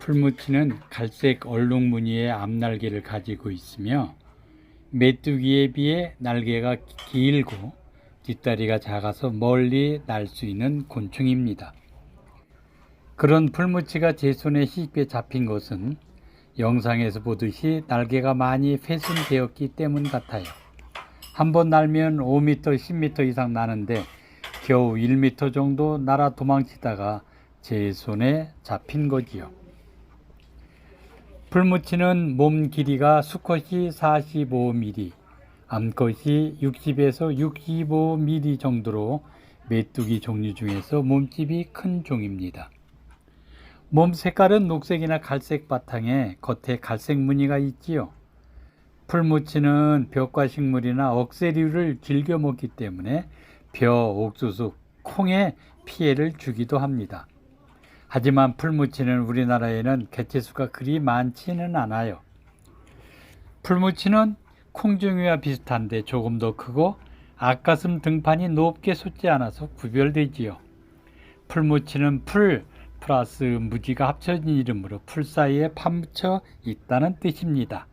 풀무치는 갈색 얼룩무늬의 앞날개를 가지고 있으며 메뚜기에 비해 날개가 길고 뒷다리가 작아서 멀리 날 수 있는 곤충입니다. 그런 풀무치가 제 손에 쉽게 잡힌 것은 영상에서 보듯이 날개가 많이 훼손되었기 때문 같아요. 한 번 날면 5m, 10m 이상 나는데 겨우 1m 정도 날아 도망치다가 제 손에 잡힌 거지요. 풀무치는 몸 길이가 수컷이 45mm, 암컷이 60에서 65mm 정도로 메뚜기 종류 중에서 몸집이 큰 종입니다. 몸 색깔은 녹색이나 갈색 바탕에 겉에 갈색 무늬가 있지요. 풀무치는 벼과 식물이나 억새류를 즐겨 먹기 때문에 벼, 옥수수, 콩에 피해를 주기도 합니다. 하지만 풀무치는 우리나라에는 개체수가 그리 많지는 않아요. 풀무치는 콩종이와 비슷한데 조금 더 크고 앞가슴 등판이 높게 솟지 않아서 구별되지요. 풀무치는 풀 플러스 무지가 합쳐진 이름으로 풀 사이에 파묻혀 있다는 뜻입니다.